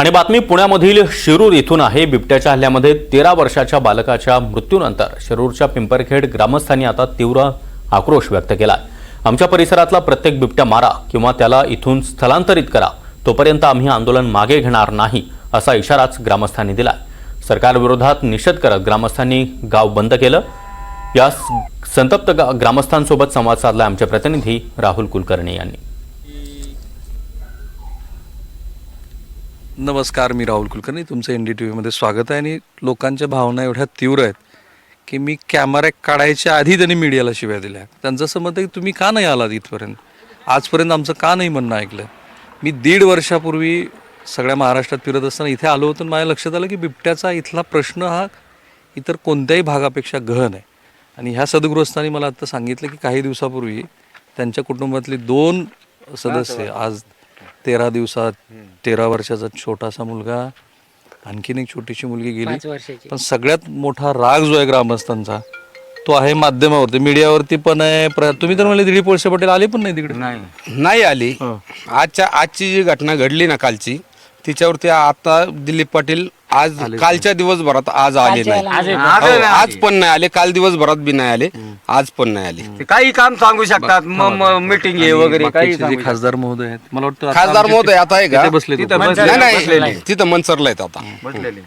आणि बातमी पुण्यामधील शिरूर इथून आहे. बिबट्याच्या हल्ल्यामध्ये तेरा वर्षाच्या बालकाच्या मृत्यूनंतर शिरूरच्या पिंपरखेड ग्रामस्थांनी आता तीव्र आक्रोश व्यक्त केला. आमच्या परिसरातला प्रत्येक बिबट्या मारा किंवा त्याला इथून स्थलांतरित करा. तोपर्यंत आम्ही आंदोलन मागे घेणार नाही असा इशाराच ग्रामस्थांनी दिला सरकारविरोधात निषेध करत ग्रामस्थांनी गाव बंद केलं. या संतप्त ग्रामस्थांसोबत संवाद साधला आमचे प्रतिनिधी राहुल कुलकर्णी यांनी. नमस्कार मी राहुल कुलकर्णी. तुमचं एन डी टी व्हीमध्ये स्वागत आहे आणि लोकांच्या भावना एवढ्या तीव्र आहेत की मी कॅमेरा काढायच्या आधी त्यांनी मीडियाला शिव्या दिल्या. त्यांचं असं मत आहे की तुम्ही का नाही आलात इथपर्यंत? आजपर्यंत आमचं का नाही म्हणणं ऐकलं? मी दीड वर्षापूर्वी सगळ्या महाराष्ट्रात फिरत असताना इथे आलो होतो माझ्या लक्षात आलं की बिबट्याचा इथला प्रश्न हा इतर कोणत्याही भागापेक्षा गहन आहे. आणि ह्या सदगृहस्थांनी मला आता सांगितलं की काही दिवसापूर्वी त्यांच्या कुटुंबातले दोन सदस्य आज तेरा दिवसात तेरा वर्षाचा छोटासा मुलगा आणखीन एक छोटीशी मुलगी गेली. पण सगळ्यात मोठा राग जो आहे ग्रामस्थांचा तो आहे माध्यमावरती. मीडियावरती पण आहे प्र- तुम्ही तर म्हणले दिलीप वळसे पटेल आले पण नाही तिकडे. नाही. आली. आजच्या आजची जी घटना घडली ना कालची तिच्यावरती आता दिलीप पाटील आज कालच्या दिवसभरात आज आले नाही. हो, आज पण नाही आले. काल दिवसभरात बी नाही आले. आज पण नाही आले. ते काही काम सांगू शकतात. मीटिंग आहे वगैरे काही बाकीचे जे खासदार महोदय आहेत मला वाटतं आता खासदार आमचे महोदय आता आहे का? तिथे बसले तिथं. नाही नाही तिथं मनसरला आहेत आता. बसलेले.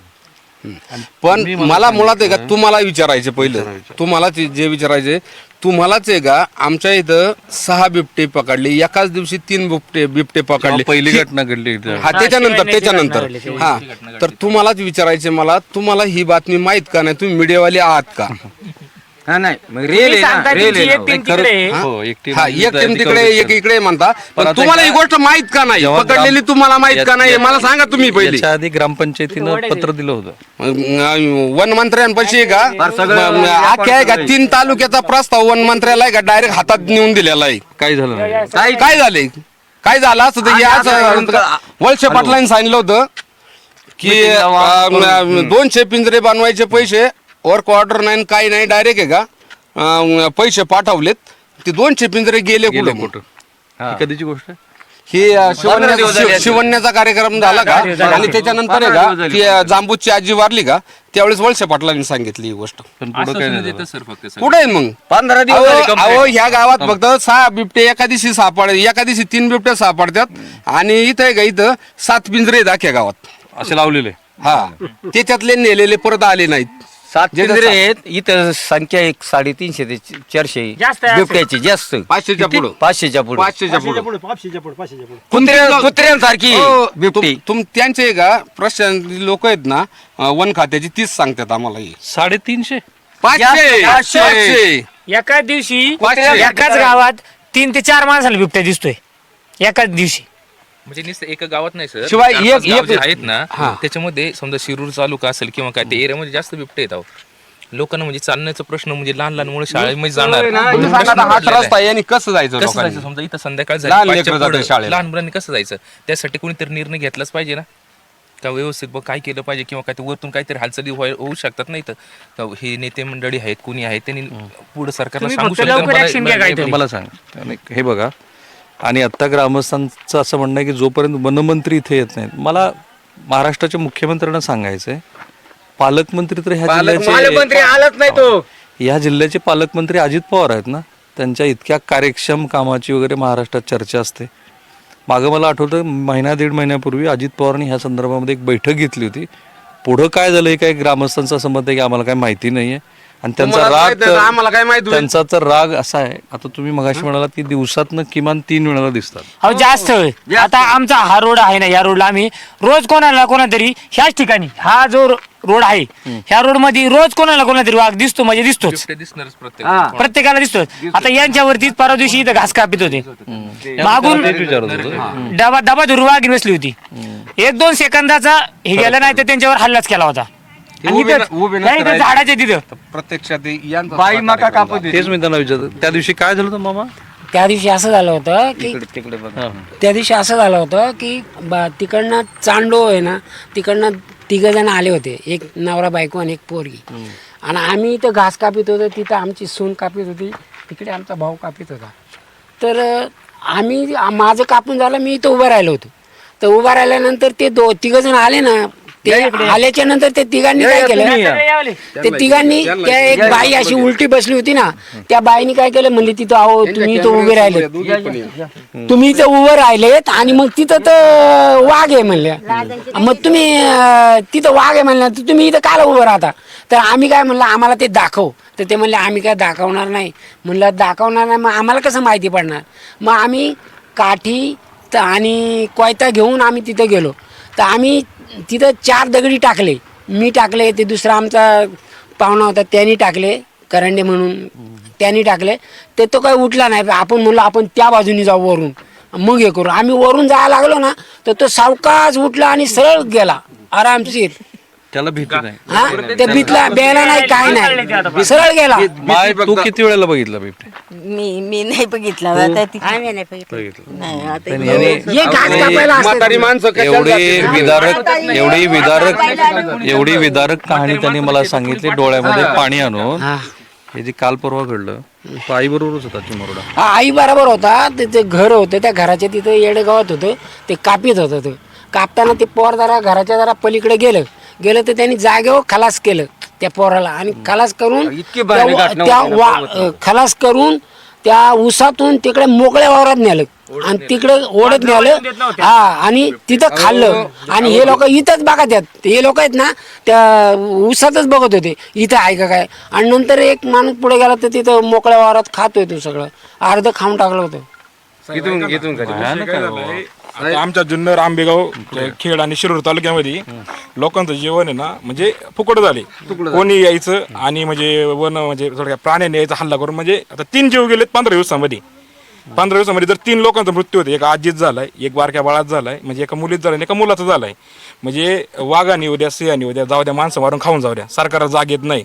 पण मला मुळात आहे का? तुम्हाला विचारायचे पहिलं. तुम्हाला ते जे विचारायचे तुम्हालाच आहे का? आमच्या इथं सहा बिबटे पकडले. एकाच दिवशी तीन बिबटे बिबटे पकडले. पहिली ही- घटना घडली इथे. हा त्याच्यानंतर त्याच्यानंतर. हा. तर तुम्हालाच विचारायचे मला तुम्हाला ही बातमी माहीत का नाही? तुम्ही मीडियावाले आहात का? हा नाही. मग रेल आहे ना रेल आहे ना. खरं- हो, एक team हा एक टीम तिकडे इकडे म्हणता. पण तुम्हाला ही या- गोष्ट माहीत का नाही? जेव्हा पकडलेली तुम्हाला माहीत का नाही? या- मला सांगा तुम्ही पहिली. याच्या आधी ग्रामपंचायतीनं पत्र दिलं होतं. वन मंत्र्यांपाशी आहे का? म- अख्ख्या आहे का? तीन तालुक्याचा प्रस्ताव वन मंत्र्याला आहे का? डायरेक्ट हातात नेऊन दिलेला आहे. काही झालं नाही. काय काय झाले? काय झालं? असं तर हे असं वळसे पाटलांनी सांगितलं होतं की अं, दोनशे पिंजरे बनवायचे पैसे. वर्क ऑर्डर नाही काही नाही डायरेक्ट आहे का? अं, पैसे पाठवलेत. ते दोनशे पिंजरे गेले गेले कुठं कुठं? ही. कधीची गोष्ट? आहे ही अं, शिवण्या- शिव- शिवण्याचा कार्यक्रम झाला का? आणि त्याच्यानंतर आहे का? ती अं, जांबूची आजी वारली का? त्यावेळेस वळसे पाटलांनी सांगितली ही गोष्ट. पण पुढं काय नाही झालं. कुठे आहे मग? पंधरा दिवस अहो झाले complete. अहो, ह्या गावात फक्त सहा बिबटे एका दिवशी सापड एका दिवशी तीन बिबटे सापडतात. आणि इथं आहे का इथं सात पिंजरे आहेत अख्ख्या गावात. असे लावलेले. हा. त्याच्यातले नेलेले परत आले नाहीत. सात जे- पिंजरे आहेत इथं संख्या एक साडेतीनशे ते चारशे बिबट्याची जास्त. पाचशेच्या पुढं. पाचशेच्या पुढे. पाचशेच्या पुढं. कुत्र्या कुत्र्यांसारखी हो, बिबटी. तुम- तुम त्यांचे का प्रशासन लोक आहेत ना अं, वन खात्याची तीच सांगतात आम्हाला हे. साडेतीनशे? पाचशे! जास्त, पाचशे! एका दिवशी पाचशे. एकाच गावात तीन ते चार माणसाला बिबट्या दिसतोय. एकाच दिवशी. म्हणजे नुसतं एका गावात नाही सर. शिवाय एक- एक- आहेत ना त्याच्यामध्ये समजा शिरूर तालुका असेल किंवा काय ते एरियामध्ये जास्त बिबटे येत आहोत लोकांना म्हणजे चालण्याचा प्रश्न म्हणजे लहान लहान मुलं शाळेमध्ये जाणार. तुम्ही सांगा आता हात रस्ता आहे. आणि कसं जायचं कसं लोकांनी? जायचं समजा इथं संध्याकाळ लहान झाली लेकरं पाचच्या जातात पुढं, शाळेला. लहान मुलांनी कसं जायचं? त्यासाठी कोणीतरी निर्णय घेतलाच पाहिजे ना. का व्यवस्थित बघ काय केलं पाहिजे किंवा काय ते वरतून काहीतरी हालचाली व्हाय- होऊ शकतात नाही तर का हे नेते मंडळी आहेत कोणी आहेत त्यांनी पुढे सरकारला तुम्ही सांगू फक्त शकतात लवकर action घ्या नाही, काहीतरी. मला सांग. आणि हे बघा आणि आता ग्रामस्थांचं असं म्हणणं आहे की जोपर्यंत वनमंत्री इथे येत नाहीत मला महाराष्ट्राच्या मुख्यमंत्र्यांना सांगायचं आहे पालकमंत्री तर ह्या पालकमंत्री जिल्ह्याचे आलंच नाही तो. या जिल्ह्याचे पालकमंत्री अजित पवार आहेत ना त्यांच्या इतक्या कार्यक्षम कामाची वगैरे महाराष्ट्रात चर्चा असते. मागं मला आठवतं महिना दीड महिन्यापूर्वी अजित पवारांनी ह्या संदर्भामध्ये एक बैठक घेतली होती. पुढं काय झालं हे काय ग्रामस्थांचं असं मत आहे की आम्हाला काय माहिती नाहीये. आणि त्यांचा तुम्हाला राग माहीत आम्हाला काय माहीत होईल? त्यांचा तर राग असा आहे. आता तुम्ही मगाशी म्हणालात की दिवसातनं किमान तीन वेळाला दिसतात. अहो जास्त आता आमचा हा रोड आहे ना या रोडला आम्ही रोज कोणाला कोणातरी ह्याच ठिकाणी हा जो रोड आहे ह्या रोडमध्ये रोज कोणाला कोणातरी वाघ दिसतो म्हणजे दिसतोच. बिबटे दिसणारच प्रत्येक. प्रत्येकाला दिसतो आता यांच्यावरतीच परवा दिवशी इथं घास कापित होते. मागून तेच विचारत होतो. डबा डबा धरून वाघ बसली होती. एक दोन सेकंदाचा हे गेला नाही तर त्यांच्यावर हल्लाच केला होता. आणि उभे इथंच- न- उभे त्या नसते इथं झाडाच्या तिथं. प्रत्यक्षात यांचा बाई मका कापू. दे. तेच मी त्यांना विचारतो. त्या दिवशी काय झालं होतं मामा? त्या दिवशी असं झालं होतं की तिकडे बघा. त्या दिवशी असं झालं होतं की बा तिकडनं चांडो आहे ना तिकडनं तिघ जण आले होते. एक नवरा बायको आणि एक पोरगी. आणि आम्ही इथं घास कापित होतो तिथं आमची सून कापित होती तिकडे आमचा भाऊ कापित होता. तर अं, आम्ही आ- माझं कापून झालं मी इथं उभं राहिलो होतो. तर उभा राहिल्यानंतर ते दो तिघ जण आले ना ते आल्याच्यानंतर ते तिघांनी काय केलं? ते तिघांनी त्या एक बाई अशी उलटी बसली होती ना त्या बाईने काय केलं? म्हणले तिथं अहो तुम्ही इथं उभे राहिले तुम्ही इथं उभे राहिलेत आणि मग तिथं तर वाघ आहे म्हणल्या मग तुम्ही तिथं वाघ आहे म्हणल्या तर तुम्ही इथं काला उभं राहता. तर आम्ही काय म्हणलं आम्हाला ते दाखव. तर ते म्हणले आम्ही काय दाखवणार नाही. म्हणलं दाखवणार नाही मग आम्हाला कसं माहिती पडणार? मग आम्ही काठी त- आणि कोयता घेऊन आम्ही तिथं गेलो. तर आम्ही तिथं चार दगडी टाकले. मी टाकले ते दुसरा आमचा पाहुणा होता त्यांनी टाकले करंडे म्हणून त्यांनी टाकले. ते तो काही उठला नाही. आपण म्हणलं आपण त्या बाजूनी जाऊ वरून. मग हे करू. आम्ही वरून जायला लागलो ना तर तो सावकाच उठला आणि सरळ गेला. आरामशीर. त्याला भीती नाही. हा? ते बितला बेला नाही काय नाही. सरळ गेला. माय तू किती वेळेला बघितला बिबटे मी मी नाही बघितला आता ती? आम्ही नाही बघितलं. नाही आता हे घास कापायला असतं. म्हातारी माणसं कशाला एवढी जातात? विदारक एवढी विदारक एवढी विदारक कहाणी त्यांनी मला सांगितली डोळ्यामध्ये पाणी आणून. हा. हे जे काल परवा घडलं तो आई बरोबरच होता चिमरोडा हा, आई बरोबर होता. ते ते घर होतं त्या घराच्या तिथं येडेगावात होतं. ते कापीत होतं ते. कापताना ते पोर जरा घराच्या जरा पलीकडे गेलं. गेलं तर त्यांनी जागेवर खलास केलं त्या पोराला. आणि खलास करून इतकी भयानक त्या- घटना त्या होती ना वा अ, खलास करून त्या उसातून तिकडे मोकळ्या वावरात नेलं. आणि तिकडे ओढत नेलं. हा आणि तिथं खाल्लं. आणि हे लोक इथंच बघत आहेत. हे लोक आहेत ना त्या उसातच बघत होते. इथं आहे का काय? आणि नंतर एक माणूस पुढे गेला तर तिथं मोकळ्या वावरात खातोय तो सगळं. अर्ध खाऊन टाकलं होतं. इथून इथून कधी आता आमच्या जुन्नर आंबेगाव खेड आणि शिरूर तालुक्यामध्ये लोकांचं जेवण आहे ना म्हणजे फुकट झाले. कोणी यायचं आणि म्हणजे वन म्हणजे थोडक्या प्राण्याने यायचा हल्ला करून म्हणजे आता तीन जीव गेलेत पंधरा दिवसामध्ये. पंधरा दिवसामध्ये जर तीन लोकांचा मृत्यू होतो एका आजीत झालाय एक बारक्या बाळात झालाय म्हणजे एका मुलीत झालाय एका मुलाचा झालाय. म्हणजे वाघाने उद्या सिंहाने उद्या जाऊ द्या माणसं मारून खाऊन जाऊ द्या. सरकार जाग येत नाही.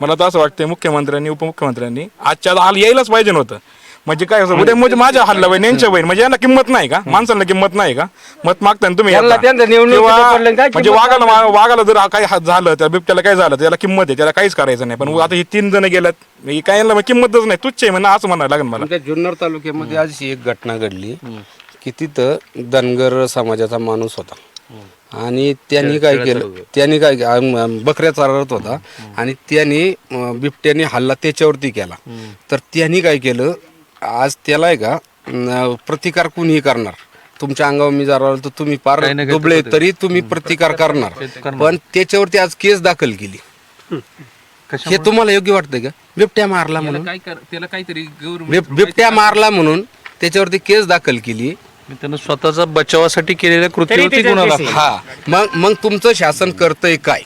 मला तर असं वाटतंय मुख्यमंत्र्यांनी उपमुख्यमंत्र्यांनी आजच्या आज हाल यायलाच पाहिजे नव्हतं. म्हणजे काय असं उद्या म्हणजे माझ्या हल्ला बहीण यांच्या बहीण म्हणजे यांना किंमत नाही का? माणसांना किंमत नाही का? मत मागताना तुम्ही त्यांना येता. त्यांचं निवडणुकीचं किंवा पडलं काय म्हणजे किंमत वाघाला वाघाला जर काही हात झालं त्या बिबट्याला काय झालं त्याला किंमत आहे त्याला काहीच करायचं नाही. पण आता हे तीन जण गेल्यात हे काय यांना किंमतच नाही तुच्छ आहे म्हणा असं म्हणायला लागेल मला. आमच्या जुन्नर तालुक्यामध्ये आज एक घटना घडली की तिथं धनगर समाजाचा माणूस होता. आणि त्यांनी काय केलं त्यांनी काय अं, अं, बकऱ्या चारत होता. आणि त्यांनी अं, बिबट्याने हल्ला त्याच्यावरती केला. तर त्यांनी काय केलं आज त्याला आहे का? प्रतिकार कुणीही करणार? तुमच्या अंगावर मी जर आलो तर तुम्ही पार काही ना काही दुबळे तर तरी तुम्ही प्रतिकार करणार. पण त्याच्यावरती आज केस दाखल केली. हे तुम्हाला योग्य वाटतंय का? बिबट्या मारला म्हणून. काय कर त्याला काहीतरी बिब- बिबट्या मारला म्हणून त्याच्यावरती केस दाखल केली. मी त्यानं स्वतःचा बचावासाठी केलेल्या कृतीवरती गुन्हा दाखल हा. मग मग तुमचं शासन करतंय काय?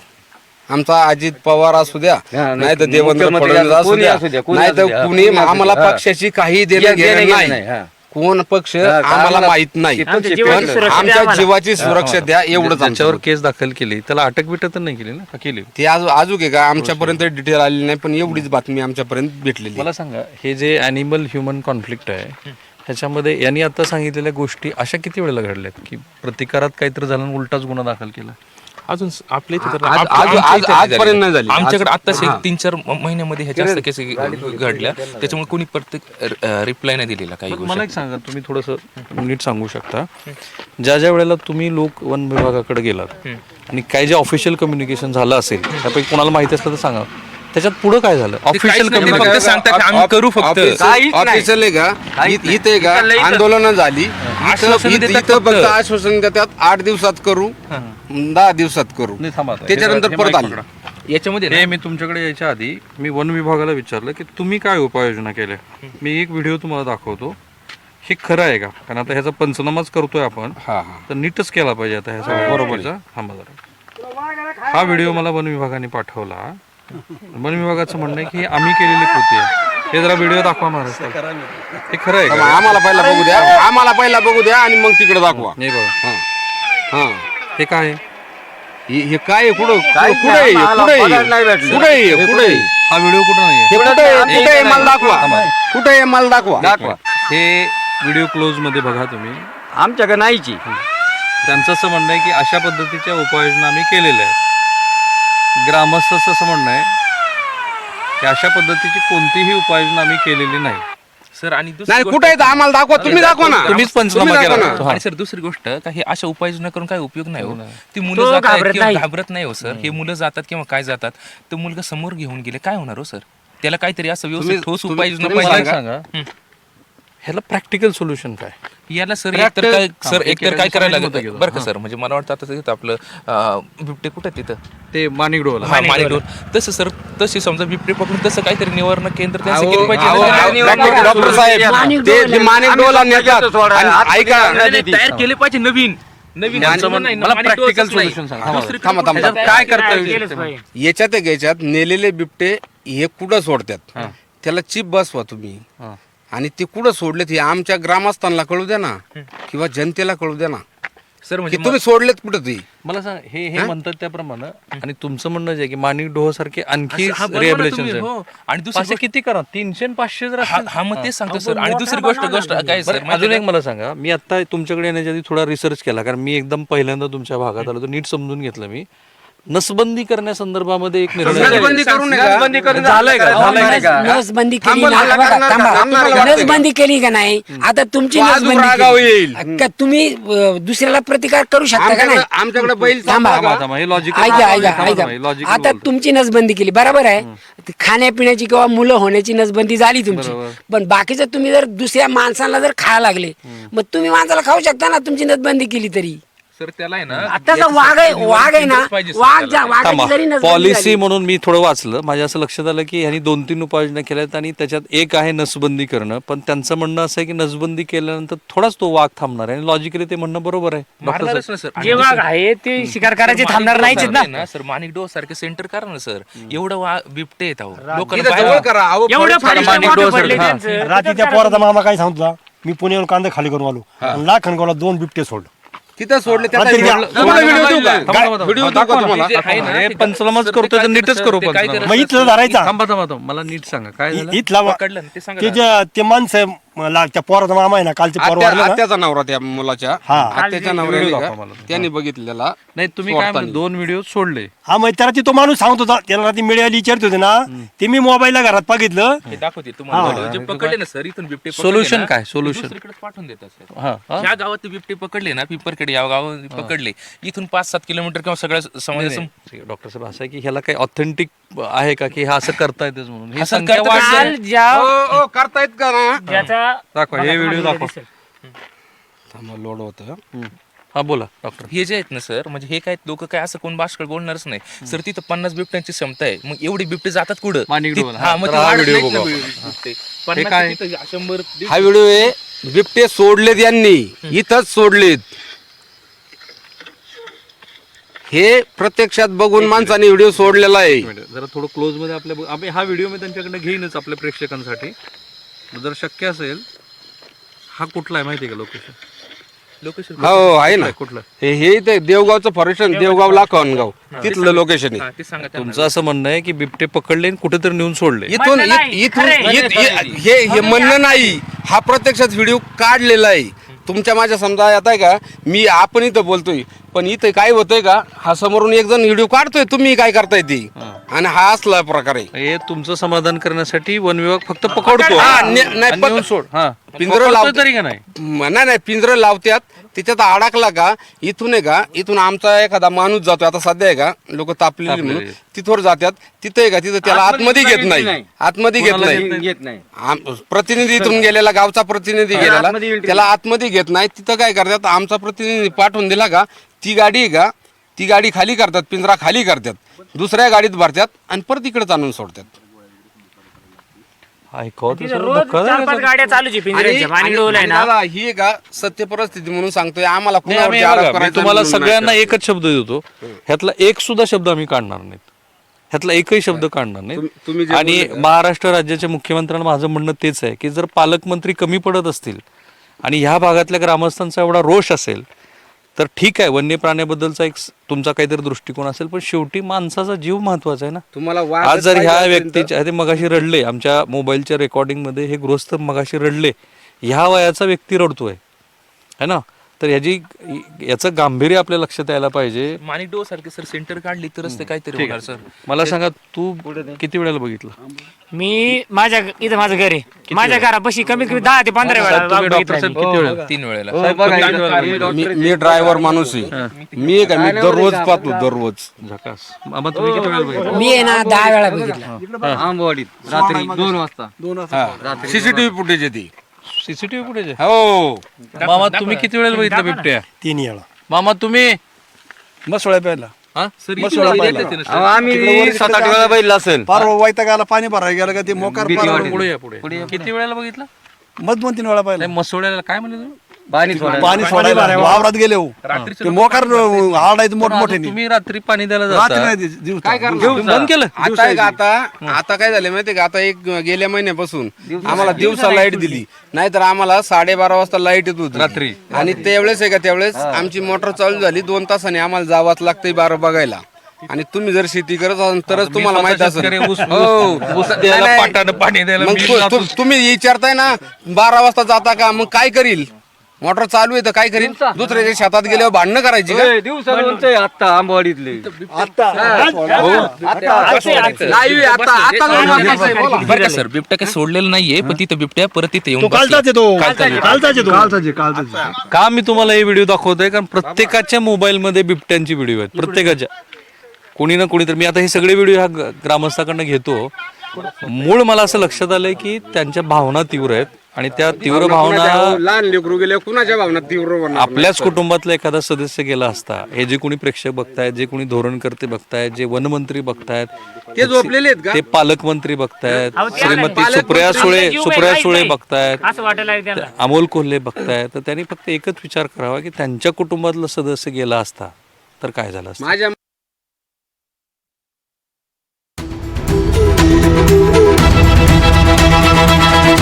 आमचा अजित पवार असू द्या नाही, नाही तर देवेंद्र मुख्यमंत्री फडणवीस असू कोणी द्या असू द्या, कोणी नाही असू तर द्या, कुणी कोणी असू आम्हाला द्या. हा. पक्षाची काही देणं घेणं घेणं नाही. हा. कोण पक्ष हा, आम्हाला आम्हाला माहीत नाही. सुरक्षा आमच्या जीवाची सुरक्षा द्या एवढंच त्याच्यावर आमच्यावर केस दाखल केली त्याला अटक बिटक तर नाही केली ना? का केली? ते आज अजून आहे का? आमच्यापर्यंत डिटेल आलेली नाही पण एवढीच बातमी आमच्यापर्यंत भेटलेली मला सांगा हे जे अॅनिमल ह्युमन कॉन्फ्लिक्ट आहे ह्याच्यामध्ये यांनी आता सांगितलेल्या गोष्टी अशा किती वेळेला घडल्यात? की प्रतिकारात काहीतरी झालं आणि उलटाच गुन्हा दाखल केला? अजून आपल्या इथे तर आज- आप- आज- आमच्या आज- इथे नाही आजपर्यंत नाही झाली. आमच्याकडे आताच एक तीन चार म- महिन्यामध्ये ह्या जास्त केस घडल्या. त्याच्यामुळे कोणी प्रत्येक रिप्लाय नाही दिलेला काही मला गोष्टी. एक सांगा तुम्ही थोडंसं नीट सांगू शकता. ज्या ज्या वेळेला तुम्ही लोक वन विभागाकडे गेलात आणि काय जे ऑफिशियल कम्युनिकेशन झालं असेल त्यापैकी कोणाला माहिती असलं तर सांगा. त्याच्यात पुढं काय झालं? ऑफिशियल नाही, ते कम्युनिकेशन फक्त सांगतात की आम्ही करू फक्त. काहीच नाही. ऑफिसर आहे का? इ- इथे का? आंदोलन झाली. इथं आश्वासनं इथं- देतात इथं फक्त. फक्त आश्वासन देतात. आठ दिवसात करू. दहा दिवसात करू. नाही, थांबा आता. त्याच्यानंतर हे परत माईक आले. पकडा. याच्यामध्ये ना, हे मी तुमच्याकडे यायच्या आधी मी वन विभागाला विचारलं की तुम्ही काय उपाययोजना केल्या? मी एक व्हिडिओ तुम्हाला दाखवतो. हे खरं आहे का? कारण आता ह्याचा पंचनामाच करतोय आपण. हा हा. तर नीटच केला पाहिजे आता ह्या सगळ्या गोष्टीचा थांबा जरा. हा व्हिडिओ मला वन विभागाने पाठवला. वन विभागाचं म्हणणं आहे की आम्ही केलेली कृती आहे. हे जरा व्हिडिओ दाखवा महाराष्ट्रात हे खरं आहे का? आम्हाला पहिला बघू द्या. आम्हाला पहिला बघू द्या आणि मग तिकडे दाखवा. नाही बघा. हा. हा. हे काय? आहे? हे हे काय आहे? कुठं? कुठं आहे? कुठं आहे? बघायला नाही भेटलं. कुठं आहे? कुठं आहे? हा व्हिडिओ कुठं नाही हे कुठं आहे? कुठं आहे? मला दाखवा. कुठं आहे? मला दाखवा. दाखवा. हे व्हिडिओ क्लोजमध्ये बघा तुम्ही. आमच्याकडे नाहीची. त्यांचं असं म्हणणं आहे की अशा पद्धतीच्या उपाययोजना आम्ही केलेल्या आहेत. ग्रामस्थांचं असं म्हणणं आहे की अशा पद्धतीची कोणतीही उपाययोजना आम्ही केलेली नाही. सर आणि दुसरी नाही गोष्ट- कुठे आहेत आम्हाला दाखवा तुम्ही दाखवा ना. तुम्हीच पंचनामा तुम्ही केला दाखवा ना. ना. आणि सर दुसरी गोष्ट काही अशा उपाययोजना करून काय उपयोग नाही हो? ती तो मुलं जातात घाबरत किंवा नाही. घाबरत नाही हो सर. हे मुलं जातात किंवा काय जातात तो मुलगा समोर घेऊन गेले काय होणार हो सर? त्याला काहीतरी असं व्यवस्थित तुम्ही- ठोस तुम्ही- उपाययोजना तुम्ही मला पाहिजे सांगा. ह्याला प्रॅक्टिकल सोल्युशन काय? याला सर एकतर काय सर एकतर काय करायला लागेल? घेतो. बरं का सर म्हणजे मला वाटतं आता तिथं आपलं अं, बिबटे कुठं आहे तिथं? ते माणिकडोला हा, माणिकडोर. तसं सर तशी समजा बिबटे पकडून तसं काहीतरी निवारण केंद्र त्यांचं अहो, केलं पाहिजे अहो, ना. अहो, डॉक्टर डॉक्टर साहेब माणिक ते डोला- ते माणिक डोला नेतात. आणि ऐका नाही, नाही, तयार केले पाहिजे नवीन. नवीन. माणिक- असं नाही, मला माणिक प्रॅक्टिकल डोसच नाही. सोल्युशन सांगा. दुसरीकडे थांबा थांबा. ह्याच्यात काय करता येईल याच्यात एक याच्यात नेलेले बिबटे हे कुठं सोडतात? त्याला चिप बसवा तुम्ही. आणि ते कुठं सोडलेत हे आमच्या ग्रामस्थांना कळू द्या ना किंवा जनतेला कळू द्या ना. सर की म्हणजे तुम्ही सोडलेत कुठं ते? मला सांग हे हे म्हणतात त्याप्रमाणे आणि तुमचं म्हणणं जे आहे की माणिक डोह सारखे आणखी हा, बरोबर आहे रिहॅबिलिटेशन तुम्ही, हो. आणि दुसरी किती करा? तीनशे आणि पाचशे जर हा असतील हा, मग तेच सांगतो सर. आणि दुसरी गोष्ट गोष्ट काय सर? बरं, अजून एक मला सांगा. मी आता तुमच्याकडे येण्याच्या आधी थोडा रिसर्च केला कारण मी एकदम पहिल्यांदा तुमच्या भागात आलो तर नीट समजून घेतलं मी. नसबंदी करण्यासंदर्भामध्ये एक. नसबंदी करू नका. झालंय का? झालंय नस- का? नसबंदी केली थांबा, ना मला बघा, करणार थांबा. का? नसबंदी केली का नाही? आता तुमची नसबंदी केली. का तुम्ही अं, दुसऱ्याला प्रतिकार करू शकता का आमच्याकडे नाही? आमच्याकडे बैल थांबा. थांबा थांबा, हे logical ऐका बोलतोय, ऐका थांबा, ऐका थांबा, हे logical आता बोलतोय. तुमची नसबंदी केली. बरोबर आहे? खाण्यापिण्याची किंवा मुलं होण्याची नसबंदी झाली तुमची. पण बाकीचं तुम्ही जर दुसऱ्या माणसाला जर खायला लागले मग तुम्ही माणसाला खाऊ शकता ना तुमची नसबंदी केली तरी. सर त्याला आहे ना आताचा वाघ आहे वाघ आहे ना. पाहिजे सर वाघ त्याला. वाघाची जरी थांबा पॉलिसी म्हणून मी थोडं वाचलं. माझ्या असं लक्षात आलं की ह्यांनी दोन तीन उपाययोजना केल्यात आणि त्याच्यात एक आहे नसबंदी करणं. पण त्यांचं म्हणणं असं आहे की नसबंदी केल्यानंतर थोडाच तो वाघ थांबणार आहे. आणि लॉजिकली ते म्हणणं बरोबर आहे. डॉक्टर मारणारच ना सर. जे वाघ आहे ते शिकार करायचे थांबणार नाहीच आहेत ना. ना सर. माणिक डो सारखे सेंटर करा ना सर. एवढं वा बिबटे येत आहो लोकांना इथं जवळ बाहेर- करा. अहो, एवढं फळी- फारीक माणिक मोठं डोह पडले सारखं. त्यांचं. रात्री त्या पोराचा मामा काय सांगतो होता, मी पुण्याहून कांदा खाली करून आलो. आणि लाखनगावला दोन बिबटे सोडलं. तिथं सोडले त्याचा व्हिडिओ- त्या- तुम्हाला व्हिडिओ देऊ का? थांबा, थांबा, व्हिडिओ थांबा. देऊ का तुम्हाला. ते आहे ना, हे ते- पंचनामाच सर, ते करतोय तर काय नीटच करत- करू ते काय पंचनामा. करत मग इथलं धरायचा. थांबा थांबा थांबा. मला नीट सांगा. काय झालं? इथला पकडलं ना, ते सांगा ते ना. जे ते माणसं मला त्या पोराचा मामा आहे ना कालचे पोर आत्या- वारले ना? आत्याचा नवरा त्या मुलाच्या. हा. आत्याच्या नवऱ्याने. त्यांनी बघितलेला नाही तुम्ही काय दोन व्हिडिओ सोडले. हा मग त्याला ती तो माणूस सांगत होता त्याला रात्री मीडियाला विचारत होते ना ते मी मोबाईलला घरात बघितलं. हे दाखवते तुम्हाला. जे पकडले ना सर इथून बिबटे पकडले Solution ना, काय? ते. दुसरीकडे पाठवून देतात सर हा हा? ह्या गावात ते बिबटे पकडले ना पिंपरखेड या गावात पकडले इथून पाच सात किलोमीटर किंवा सगळ्या समाजासम डॉक्टर साहेब असं आहे की ह्याला काही ऑथेंटिक आहे का की हा असं करता येतेच म्हणून? हे असं संख्या करता वाढली काल ज्या ओ, ओ, करतायत का ना? ज्याचा दाखवा. हे व्हिडिओ दाखवा. थांबा, लोड होतं. हा? बोला डॉक्टर हे जे आहेत ना सर म्हणजे हे काय लोक काय असं कोण बाष्कळ बोलणारच नाही. सर तिथं पन्नास बिबट्यांची क्षमता आहे. मग एवढे बिबटे जातात कुठं? माणिक ति- डोल, हा मग तर ते हा वाढत व्हिडिओ नाहीत ना बघू. बिबटे. पन्नास काय? तिथं शंभर हा व्हिडिओ आहे बिबटे सोडलेत यांनी. इथंच सोडलेत. हे प्रत्यक्षात बघून माणसाने व्हिडिओ सोडलेला आहे. जरा थोडं क्लोजमध्ये आपल्या आम्ही हा व्हिडिओ मी त्यांच्याकडे घेईनच आपल्या प्रेक्षकांसाठी. जर शक्य असेल हा कुठला आहे माहिती आहे का लोकेशन लोकेशन हो आहे ना. कुठलं? हे हे इथे देवगावचं फॉरेस्ट देवगाव लाखनगाव तिथलं लोकेशन आहे. ते सांगा त्यांना. तुमचं असं म्हणणं आहे की बिबटे पकडले आणि कुठेतरी नेऊन सोडले. इथून इत- हे हे म्हणणं नाही. हा प्रत्यक्षात व्हिडिओ काढलेला आहे. तुमच्या माझ्या समजा येत आहे का? मी आपण इथं बोलतोय. पण इथं काय होतंय का? हा समोरून एक जण व्हिडिओ काढतोय. तुम्ही काय करताय ती? आणि हा असला प्रकार. आहे हे तुमचं समाधान करण्यासाठी वन विभाग फक्त पकडतो. हा, ने- नाही, आणि पक- नेऊन सोड. हा. पिंजरं लावतो. तरी का नाही? नाही नाही पिंजरं लावत्यात. त्याच्यात अडकला का? इथून आहे का? इथून आमचा एखादा माणूस जातोय. आता सध्या आहे का? लोक तापलेली म्हणून. तिथवर जातात तिथं आहे का? तिथं त्याला आतमध्ये घेत नाही. आतमध्ये घेत नाही. घेत नाही. आम- प्रतिनिधी इथून गेलेला गावचा प्रतिनिधी गेलेला त्याला आतमध्ये घेत नाही. तिथं काय करतात? आमचा प्रतिनिधी पाठवून दिला का? ती गाडी आहे का? ती गाडी खाली करतात पिंजरा खाली करतात. दुसऱ्या गाडीत भरतात आणि परत इकडे आणून सोडतात. ऐकावं तर सर, रोज धक्का चार पाच द्यायचा. गाड्या चालूच आहे आणि- पिंजऱ्याच्या आणि- पाणी डोल आहे आणि ना? दादा, ही का सत्य परिस्थिती म्हणून सांगतोय. आम्हाला नाही, कुणावरती आम्ही आरोप बघा, मी करायचा तुम्हाला म्हणून नाही सगळ्यांना. एकच शब्द देतो. ह्यातला एक सुद्धा शब्द आम्ही काढणार नाहीत. ह्यातला एकही शब्द काढणार तुम- तुम्ही नाही जे आणि? महाराष्ट्र राज्याच्या मुख्यमंत्र्यांना माझं म्हणणं तेच आहे की जर पालकमंत्री कमी पडत असतील आणि ह्या भागातल्या ग्रामस्थांचा एवढा रोष असेल तर ठीक आहे वन्य प्राण्याबद्दलचा एक स- तुमचा काहीतरी दृष्टिकोन असेल पण शेवटी माणसाचा जीव महत्त्वाचा आहे ना. तुम्हाला आज जर ह्या पाहिजे असेल तर- व्यक्तीच्या ते मगाशी रडले. आमच्या मोबाईलच्या रेकॉर्डिंगमध्ये हे गृहस्थ मगाशी रडले. ह्या वयाचा व्यक्ती रडतोय. है ना? तर ह्याची याचं गांभीर्य आपल्या लक्षात यायला पाहिजे. माणिक डो सारखे सर सेंटर काढली तरच ते काहीतरी होणार सर. मला सांगा तू किती वेळेला बघितलं? मी माझ्या इथं माझं घर. आहे माझ्या घरापाशी कमीत कमी दहा ते पंधरा वेळा तुम्ही बघितलं डॉक्टर साहेब किती वेळेला? तीन वेळेला. मी मी ड्रायव्हर माणूस आहे. मी आहे का मी दररोज पाहतो दररोज. झकास. मामा तुम्ही किती वेळेला बघितलं? मी आहे ना दहा वेळा बघितला. आंबवाडीत रात्री दोन वाजता. सीसीटीव्ही फुटेज आहे सीसीटीव्ही कुठे हो. मामा तुम्ही किती वेळेला बघितलं बिबट्या? तीन वेळा. मामा तुम्ही? मसोळ्या प्यायला. हा? सर इथे येते ना, सर. अहो, आम्ही सात आठ वेळा बैल असेल. पार वैतागाला पाणी भरायला गेलं का ते मोकार पार पुढे या पुढे किती वेळेला बघितलं? मध दोन तीन वेळा पाहिलं. नाही, मसोड्याला काय म्हणले तुम्ही? पाणी सोडायला. पाणी सोडायला. वावरात गेले हो. ते मोकार हाडायचं मोठमोठे तुम्ही रात्री पाणी द्यायला रात्री जाता नाही दि- दिवसा. काय तुम्ही बंद केलं. आता आता आता काय झालं माहितीये का? आता एक गेल्या महिन्यापासून आम्हाला दिवसा लाइट दिली. नाहीतर आम्हाला साडेबारा वाजता लाइट येत होती. रात्री. आणि त्यावेळेस आहे का? त्यावेळेस आमची मोटर चालू झाली. दोन तासाने आम्हाला जावंच लागतंय बारा बघायला. आणि तुम्ही जर शेती करत असाल तरच तुम्हाला माहीत असेल. शेतकरी ऊस- हो. ऊस- ऊस द्यायला, नाही, नाही. पाटानं पाणी द्यायला मग मी तु- जातो. तु- तुम्ही विचारताय ना बारा वाजता जाता का? मग काय करील? मोटर चालू आहे तर काय करील दुसऱ्याच्या शेतात गेल्यावर भांडणं करायची का? आंबवाडीतले आता आता दोन वाजता आहे, बोला. बरं का सर बिबट्या काही सोडलेलं नाहीये पण तिथं बिबट्या परत तिथे येऊन बसला. का मी तुम्हाला हे व्हिडिओ दाखवतोय? कारण प्रत्येकाच्या मोबाईलमध्ये बिबट्यांची व्हिडिओ आहेत. प्रत्येकाच्या. कोणी ना कोणी तर मी आता हे सगळे व्हिडिओ ह्या ग्रामस्थाकडनं घेतो. मूळ मला असं लक्षात आलंय की त्यांच्या भावना तीव्र आहेत. आणि त्या तीव्र भावना लहान लेकरू गेले कुणाच्या भावना तीव्र होणार आपल्याच कुटुंबातला एखादा सदस्य गेला असता हे जे कोणी प्रेक्षक बघतायत जे कोणी धोरणकर्ते बघतायत जे वनमंत्री बघतायत ते झोपलेले आहेत का? ते पालकमंत्री बघतायत श्रीमती सुप्रिया सुळे सुप्रिया सुळे. बघतायत. अमोल कोल्हे बघतायत. तर त्यांनी फक्त एकच विचार करावा की त्यांच्या कुटुंबातला सदस्य गेला असता तर काय झालं असतं? माझ्या